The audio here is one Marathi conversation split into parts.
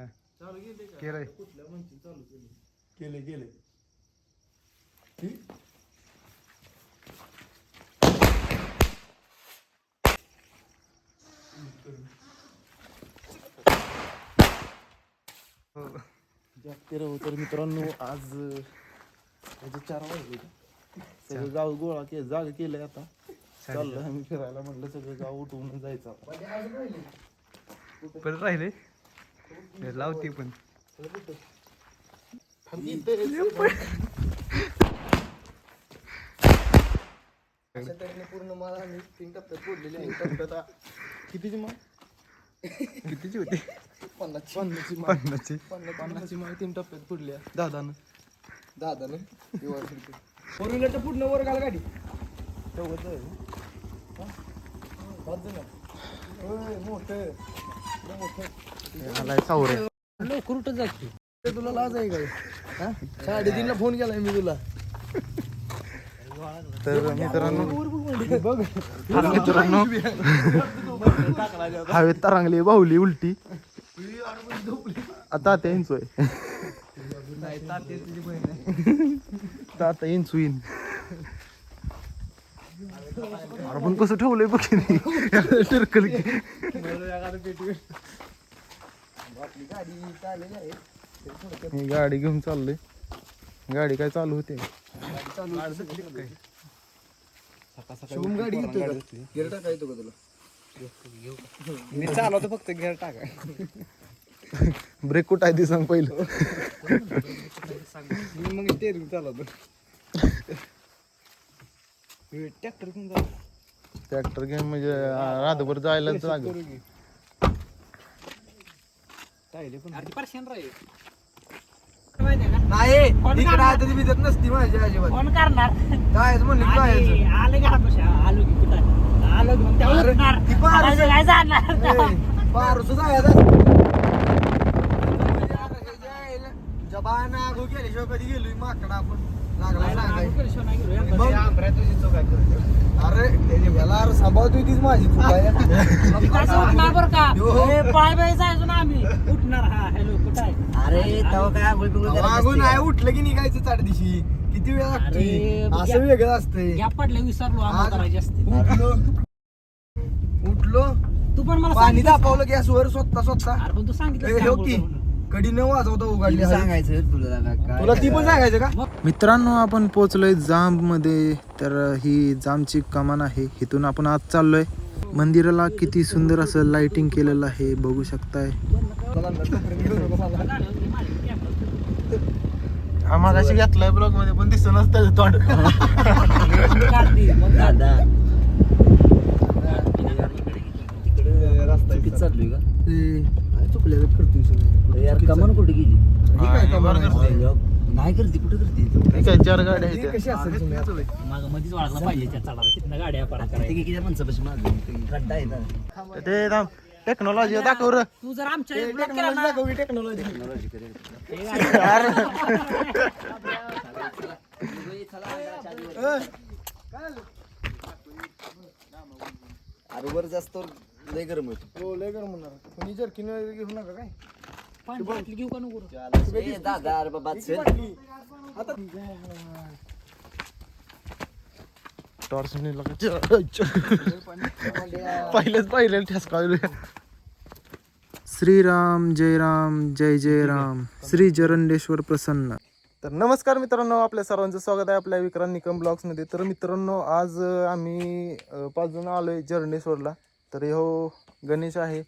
हा. चालू केले का? केलंय. कुठल्या म्हणतील चालू केले केले केले ठीक हो. जागते राहू तर मित्रांनो आज म्हणजे चार वाजले. का? सगळं गाव गोळा के जाग केलंय आता. चाललं आम्ही फिरायला म्हटलं सगळं गाव उठवून जायचं आता. परत राहिले? हे लावते पण. पूर्ण मला मी तीन टप्प्यात फोडलेले आहे टप्प्यात कितीची माळ कितीची होती? पन्नासची. पन्नासची माळ पन्नासची पन्नास पन्नासची माळ तीन टप्प्यात फोडल्या दादानं. दादानं. फोर व्हीलरच्या पूर्ण वर घाल गाडी. तेवढंच आहे. हा? पाच जण होय मोठं. मोठं. आलाय सावरे. लवकर उठत जाते तुला लाज आहे काय? साडेतीनला फोन केलाय मी तुला. तर मित्रांनो म्हणजे. मित्रांनो हवेत तरंगली बाहुली उलटी. आता त्या इंचोय ताता इंचुईन अरे पण कसं ठेवलंय बघ टरकल की आपली गाडी चाललेली आहे ते थोडक्यात मी गाडी घेऊन चाललोय. गाडी काय चालू होते? चालू शुभम गाडी घेतोय का गिर टाका येतो का तुला? मी चालवतो फक्त घेर टाका. ब्रेक कुठं आहे ते सांग पहिलं. मी मग स्टेअरिंग चालवतो. ट्रॅक्टर घेऊन जा ट्रॅक्टर घेऊन म्हणजे आ, रातभर जायला जाग टायले पण नाही इकडे आता ती भिजत नसती माझी अजिबात. कोण करणार? जायचं म्हणलं की जायचं. आले घरापाशी आलो की कुठं? आलो की मग त्या अरे, उठणार. ती पार- आवाज काय जाणार? पारूस जायचं. जबान आगो गेल्याशिवाय कधी गेलोय? माकडा आपण. अरे याला अरे सांभाळतोय तीच माझी आहे उठणार बरं का पाय बाय जायचो ना आम्ही उठणार हा हॅलो कुठं आहे अरे तेव्हा काय आंघोळ बिंघोळ करायची मागून असते नाही का? उठलं की निघायचं चार दिवशी किती वेळ लागतोय मग असं वेगळं असतंय. पडले विसरलो आम्हाला आज- करायचे असते. उठलो. उठलो. तू पण मला पाणी तापवलं गॅसवर स्वतः स्वतः. अरे पण तू सांगितलं हो की कडी न वाजवता उघडली. सांगायचं तुला तुला ती पण सांगायचं का? मित्रांनो आपण पोचलोय जांबमध्ये तर ही जामची कमान आहे. इथून आपण आज चाललोय. मंदिराला किती सुंदर असं लाइटिंग केलेलं आहे बघू शकताय. आम्हाला घेतलाय ब्लॉगमध्ये पण दिसत नसतं तोंड. यार कमान कुठे गेली? नाही करते कुठे करते काय चार गाड्या ही आहेत कशी असेल तुम्ही आता? माग मध्येच वाढला पाहिजे त्या चढायला तिथनं गाड्या पार ते करायच्या किती माणसापाशी मागं खड्डा आहे ना. ते थांब टेक्नॉलॉजी दाखव रे. तू जर आमच्या ब्लॉक केला technology ना. दाखव, ही technology. ए, अरे. वर जास्त लय गरम होत हो, लय गरम होणार. कोणी jerkin वगैरे घेऊ नका काय? पाणी बाटली घेऊ का नको ए, दादा अरे बाबा किती चल. बाटली? आता टॉर्च पहिलेच पहिले ठसकावले श्रीराम जय राम जय जय राम श्री जरंडेश्वर प्रसन्न. तर नमस्कार मित्रांनो आपल्या सर्वांचं स्वागत आहे आपल्या विक्रांत निकम ब्लॉग्समध्ये. तर मित्रांनो आज अं, आम्ही अं, पाच जण आलोय जरंडेश्वरला. तर हो गणेश आहे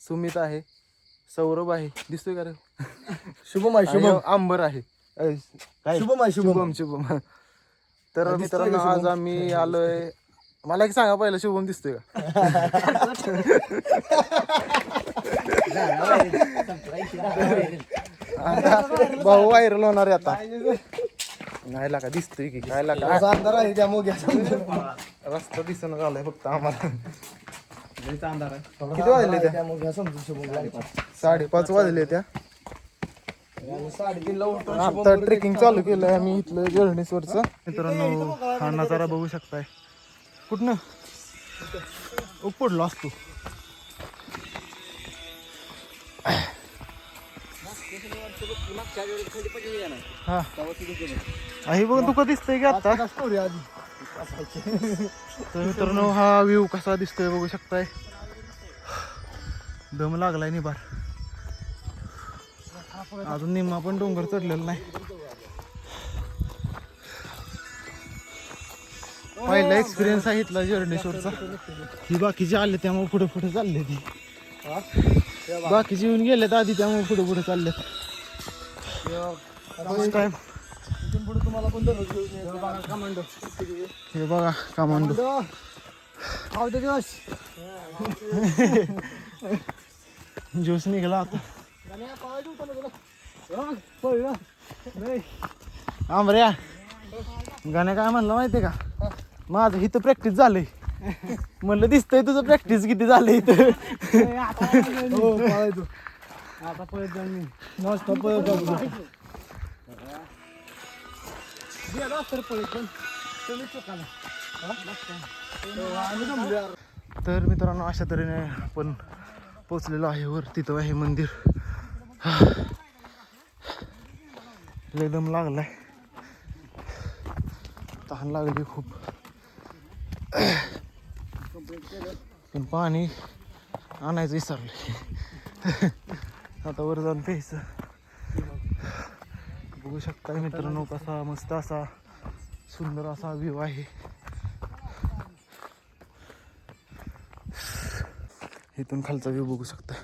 सुमित आहे सौरभ आहे. दिसतोय का रे? शुभम आहे आणि शुभम. अंबर आहे. अं, शुभम आहे शुभम. शुभम शुभम. तर दिसतोय मित्रांनो का आज? आम्ही आलोय. मला एक सांगा पहिलं शुभम दिसतोय का? आता भाऊ व्हायरल होणार आहे आता. नाही लागा दिसतोय की काय लागा. असा अंधार आहे त्यामुळे गॅस रस्ता दिसणं झालाय फक्त आम्हाला. किती वाजले त्या? साडेपाच वाजले त्या. आता ट्रेकिंग चालू केलंय आम्ही इथलं जर्नेश्वरचं. मित्रांनो हा नजारा बघू. शकताय. कुठनं? पडलो असतो. हा. हे बघ दुखत दिसतंय की आता? स्टोरी आधी? तर मित्रांनो हा व्ह्यू कसा दिसतोय बघू शकताय. दम लागलाय निभार अजून निम्मा पण डोंगर चढलेला नाही. पहिला एक्सपिरियन्स आहे इथला जर्नेश्वरचा ही बाकीचे आले त्यामुळे पुढे पुढे चालले ती. बाकीचे येऊन गेलेत आधी त्यामुळे पुढे पुढे चालले तुम्हाला पण दररोज घेऊन यायचं. बघा कमांडो. हे बघा कमांडो. खाऊ दे दिवस. ज्यूस निघाला आता. आंबऱ्या गाण्या काय म्हणलं माहितीये का? माझं इथं प्रॅक्टिस झालंय. म्हणलं दिसतंय तुझं प्रॅक्टिस किती झालंय इथं. हो. आता पळत मी. मस्त पळत जाऊ गेलो तर पळत पण तुम्ही चुकाला आम्ही जमलो यार तर मित्रांनो अशा तऱ्हेने आपण पोचलेलो आहे वर. तिथं आहे मंदिर. लय दम लागलाय. तहान लागली खूप. पण पाणी आणायचं विसरले आता वर जाऊन प्यायचं. बघू शकता मित्रांनो कसा मस्त असा सुंदर असा व्ह्यू आहे. इथून खालचा व्ह्यू बघू शकता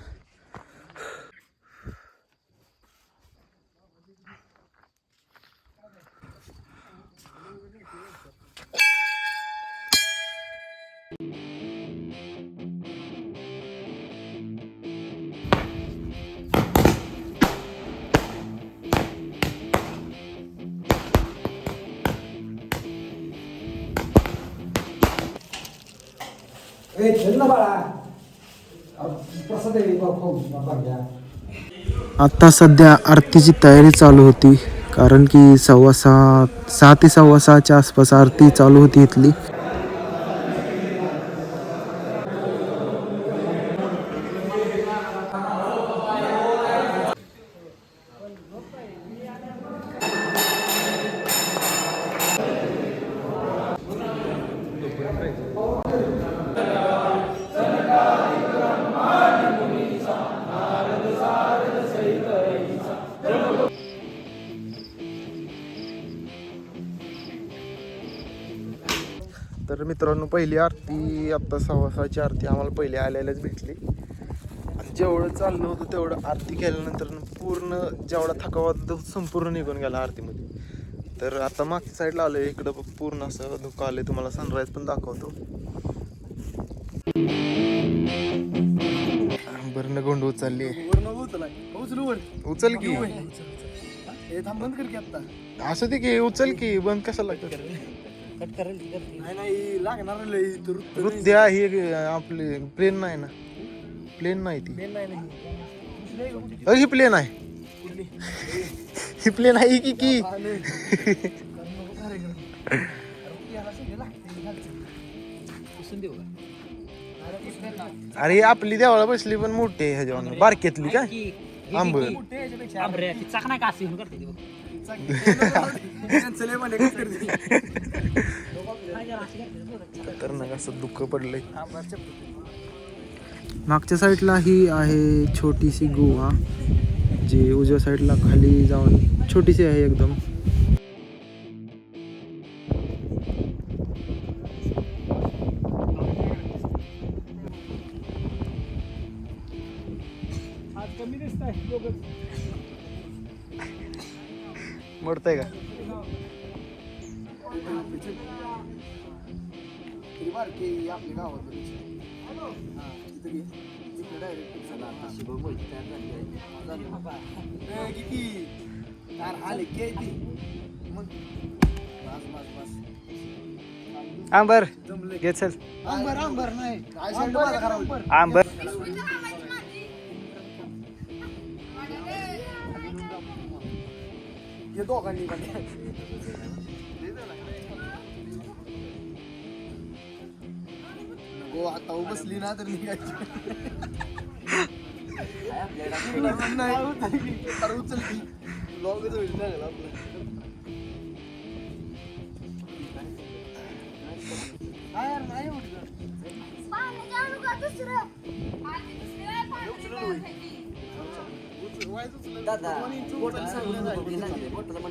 आता सध्या आरतीची तयारी चालू होती कारण की सव्वा सहा सहा ते सव्वा सहाच्या आसपास आरती चालू होती इथली. तर मित्रांनो पहिली आरती आत्ता सव्वा सहाची आरती आम्हाला पहिली आल्यालाच भेटली. आणि जेवढं चाललं होतं तेवढं आरती केल्यानंतर पूर्ण जेवढा थकावा होता तो संपूर्ण निघून गेला आरतीमध्ये. तर आता मागच्या साईडला आलो इकडं प- पूर्ण असं धुकं आलंय तुम्हाला सनराईज पण दाखवतो. बरं गोंड उचलली. उचलाय. उचलू की. हे थांब बंद कर की आता असं ते की उचल की बंद कशाला कर नाही नाही लागणार लय तर वृद्ध्या ही एक आपली प्लेन नाही ना. प्लेन नाही ती. नाही नाही ही. प्लेन आहे? ही प्लेन आहे. की की. अरे हे आपली देवाला बसली पण मोठी आहे ह्याच्यावर बारकेतली काय? आंब. आंबरे ती चाक नाही का करते ती बघ. काय करते. खतरनाक असं दुःख पडलंय. मागच्या साईडला ही आहे छोटीशी गुहा जी उजव्या साईडला खाली जाऊन छोटीशी आहे एकदम. मोडतंय का बारकी आपल्या गावात हा, तिथं घे. तिकडे direct चला आता. शिवम होईल तयार झाली आहे. ए, किती? यार, आले की ती. मग. बस, बस, बस. आंबर. घे चल आंबर आंबर नाही. आंबर हे दोघांनी आता बसली ना तर निघायची. नाही अरे उचल की ब्लॉगच होईल आपलं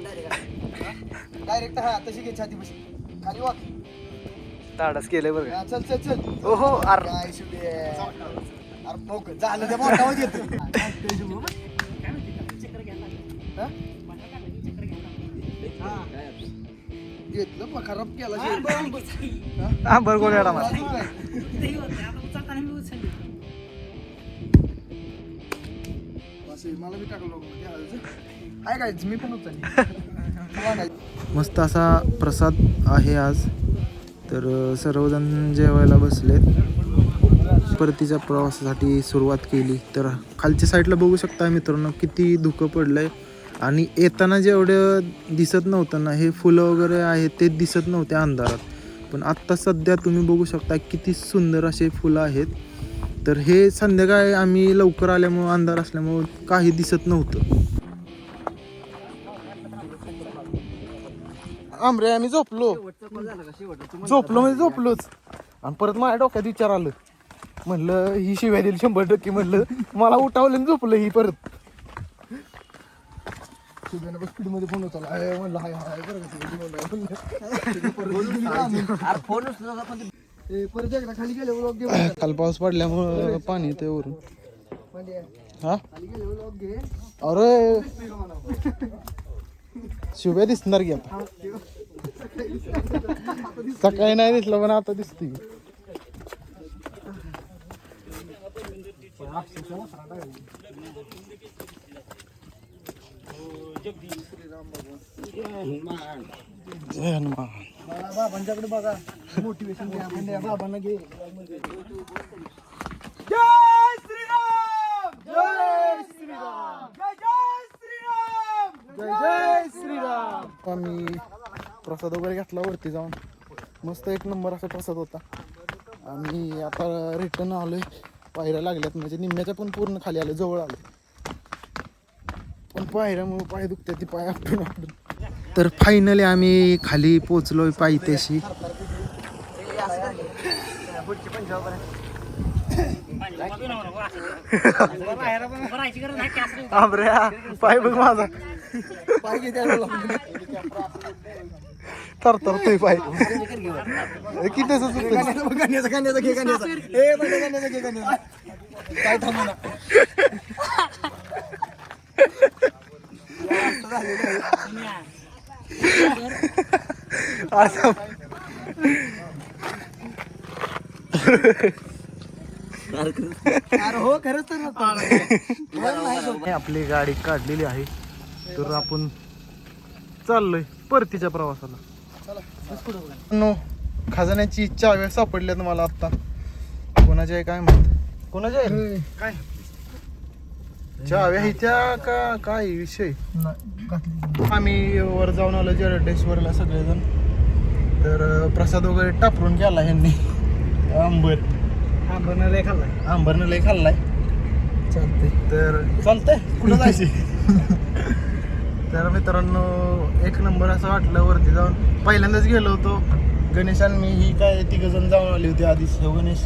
direct डायरेक्ट हा तशी घे छाती बशी. खाली वाक. ताडस केलंय बरं हा, चल चल चल. ओहो अर काय शुभे अरे मोक झालं येतो घेतलं मग खराब केला हा? बरं मॅडम मला. बी टाकलं आहे काय मी पण मस्त असा प्रसाद आहे आज. तर सर्वजण जेवायला बसलेत. परतीच्या प्रवासासाठी सुरुवात केली. तर खालच्या साईडला बघू शकता मित्रांनो किती धुकं पडलं आहे आणि येताना जेवढं दिसत नव्हतं ना हे फुलं वगैरे आहेत ते दिसत नव्हते अंधारात. पण आत्ता सध्या तुम्ही बघू शकता किती सुंदर असे फुलं आहेत. तर हे संध्याकाळी आम्ही लवकर आल्यामुळं अंधार असल्यामुळं काही दिसत नव्हतं. आमरे आम्ही झोपलो. शेवटचा call झाला का? शेवटचा? तू झोपलो म्हणजे झोपलोच. आणि परत माझ्या डोक्यात विचार आलं. म्हणलं ही शिव्या दिली शंभर टक्के. म्हणलं मला उठावलं आणि झोपलं ही परत. स्पीडमध्ये फोन होता म्हणलं हाय हाय फोन ते परत एकदा खाली गेले. काल पाऊस पडल्यामुळं पाणी येते वरून. म्हणजे हा? अरे. शिव्या दिसणार की आता? सकाळी नाही दिसलं पण आता दिसते जय हनुमान. बाबांच्याकडे बघा. मोटिवेशन म्हणजे बाबांना घे जय श्रीराम जय श्रीराम जय जय श्रीराम जय जय श्रीराम आम्ही प्रसाद वगैरे घेतला वरती जाऊन. मस्त एक नंबर असा प्रसाद होता. आम्ही आता रिटर्न आलोय. पायऱ्या लागल्यात म्हणजे निम्म्याच्या पण पूर्ण खाली आले जवळ आले पण पायऱ्यामुळे पाय दुखतात ती पाय आपटून आपटून. तर फायनली आम्ही खाली पोचलोय पायथ्याशी पाय बघ माझा. पाय घे त्याला तर तर ते पाय किती. गाण्याचा गाण्याचा घे गाण्याचा. ए म्हणजे गाण्याचा घे गाण्याचा. काय थांबू ना. आता अरे हो खरंच तर. आपली गाडी काढलेली आहे. तर आपण चाललोय परतीच्या प्रवासाला. नो खजान्याची चाव्या सापडल्यात मला आता. कोणाच्या आहे काय माहीत? कोणाच्या आहे? काय? चाव्या हिच्या का काय विषय? आम्ही वर जाऊन आलो जरडेश्वरला सगळेजण. तर प्रसाद वगैरे टापरून गेला ह्यांनी. आंबर आंबरनं लय खाल्लाय. आंबरनं लय खाल्लाय. चालतंय. तर चालतंय. कुठं जायची? तर मित्रांनो एक नंबर असं वाटलं वरती जाऊन. पहिल्यांदाच गेलो होतो. गणेश आणि मी ही काय तिघ जण जाऊन आली होती आधीच. हो गणेश?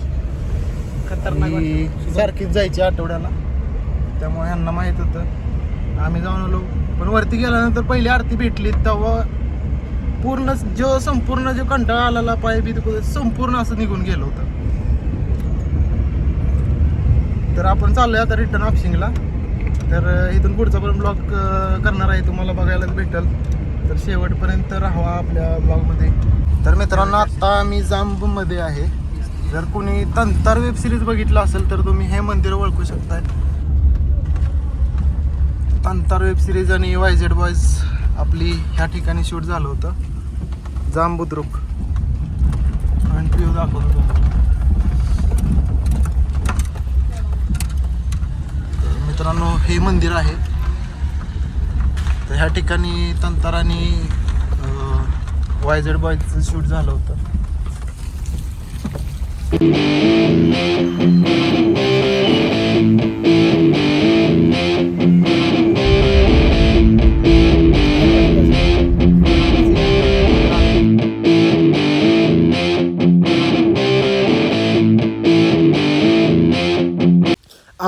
ही सारखीच जायची आठवड्याला. त्यामुळे ह्यांना माहीत होतं. आम्ही जाऊन आलो. पण वरती गेल्यानंतर पहिली आरती भेटली. तेव्हा पूर्ण जो संपूर्ण जो कंटाळा आलेला पाय बी संपूर्ण असं निघून गेलो होतं. तर आपण चाललोय आता रिटर्न ऑप्शिंगला तर इथून पुढचा पण ब्लॉग करणार आहे. तुम्हाला बघायलाच भेटेल. तर शेवटपर्यंत राहावा आपल्या ब्लॉगमध्ये तर मित्रांनो आत्ता मी जांबमध्ये आहे. जर कोणी तंतर वेब सिरीज बघितलं असेल तर तुम्ही हे मंदिर ओळखू शकताय. तंतर वेब सिरीज आणि वाय झेड बॉयज आपली ह्या ठिकाणी शूट झालं होतं. जांबुद्रुक. फ्रंट व्ह्यू दाखवतो तुम्हाला तर मित्रांनो हे मंदिर आहे. तर ह्या ठिकाणी तंताराने वायझेड बॉयचं शूट झालं होतं.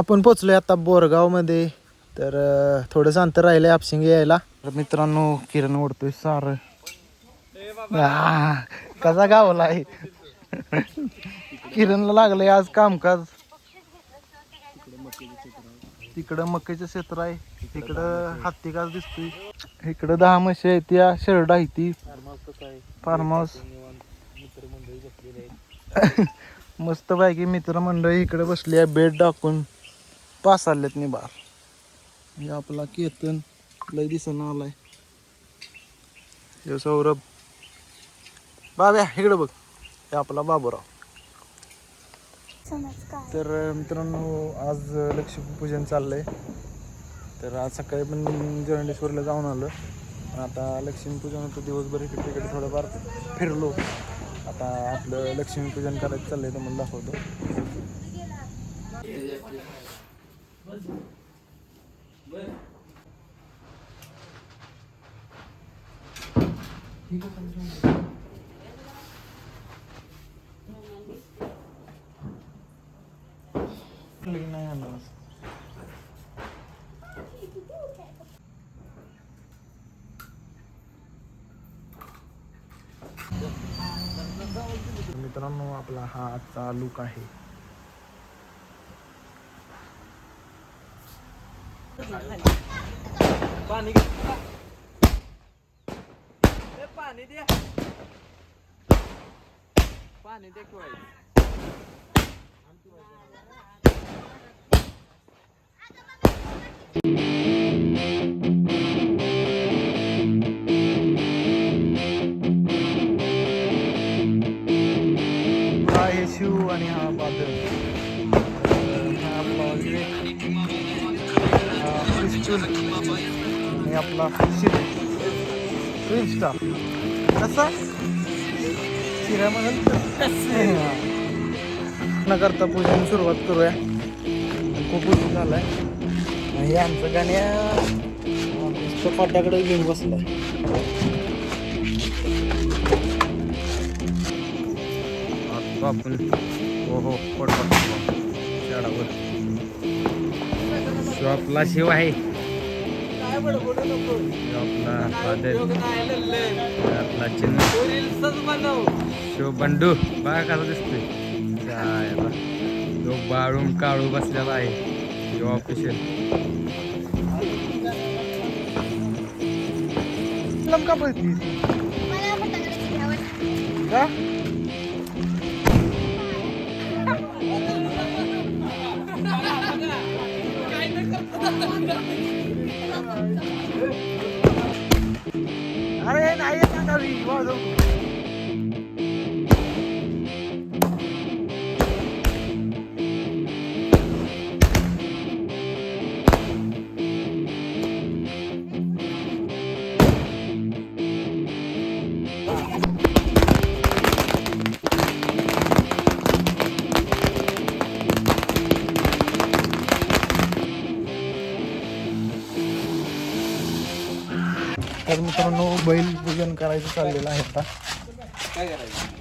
आपण पोचलोय आता बोरगावमध्ये. तर थोडंसं अंतर राहिलं आहे आपशिंग यायला. तर मित्रांनो किरण ओढतोय सार. आ, कसा गावला आहे? किरणला लागलंय आज कामकाज. तिकडं मक्याचं क्षेत्र आहे. तिकडं हत्ती काच दिसतोय. इकडं दहा म्हशी आहे त्या शर्ट आहे ती. फार्म हाऊस मस्त पैकी मित्रमंडळी इकडे बसली आहे बेड टाकून पास आलेत नि बार. हे आपला केतन लय दिसन आलाय. हे सौरभ. बाब्या इकडे बघ. हे आपला बाबूराव. तर मित्रांनो आज लक्ष्मीपूजन चाललंय. तर आज सकाळी पण जरंडेश्वरला जाऊन आलो. आता लक्ष्मीपूजन होतं. दिवसभर इकडे तिकडे थोडंफार फिरलो. आता आपलं लक्ष्मीपूजन करायचं चाललंय तर मला दाखवतो. नाही आणलं मित्रांनो आपला हा आजचा लुक आहे. पाणी ए, पाणी द्या पाणी दे किंवा क्रिस्टून आणि आपला शिरा क्रीम स्टार कसा न करता पूजन सुरुवात करूया. खूप उशीर झालाय. आणि हे आमचं गाण्या नुसतं फाट्याकडे घेऊन बसलाय. आपण हो हो पडतो शॉपला शिव शिव आहे. आपला बादल आपला चिन्ह. शिव बंडू बघा कसा दिसतोय? जायला. तो बाळून काळू बसलेला आहे. शिव ऑफिशियल. का पळती का अरे नाही येत ना गावी वाजव. तर मित्रांनो बैल पूजन करायचं चाललेलं आहे आता. काय करायचं?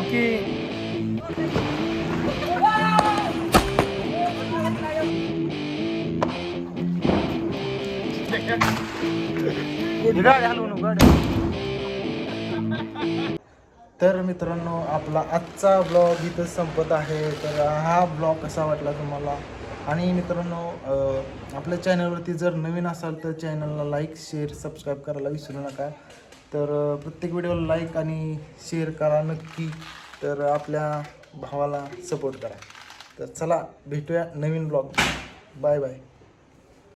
की तर मित्रांनो आपला आजचा ब्लॉग इथं संपत आहे. तर हा ब्लॉग कसा वाटला तुम्हाला? आणि मित्रांनो आपल्या चॅनलवरती जर नवीन असाल तर चॅनलला लाईक शेअर सबस्क्राईब करायला विसरू नका. तर प्रत्येक व्हिडिओला लाईक आणि शेअर करा नक्की. तर आपल्या भावाला सपोर्ट करा. तर चला भेटूया नवीन ब्लॉग बाय बाय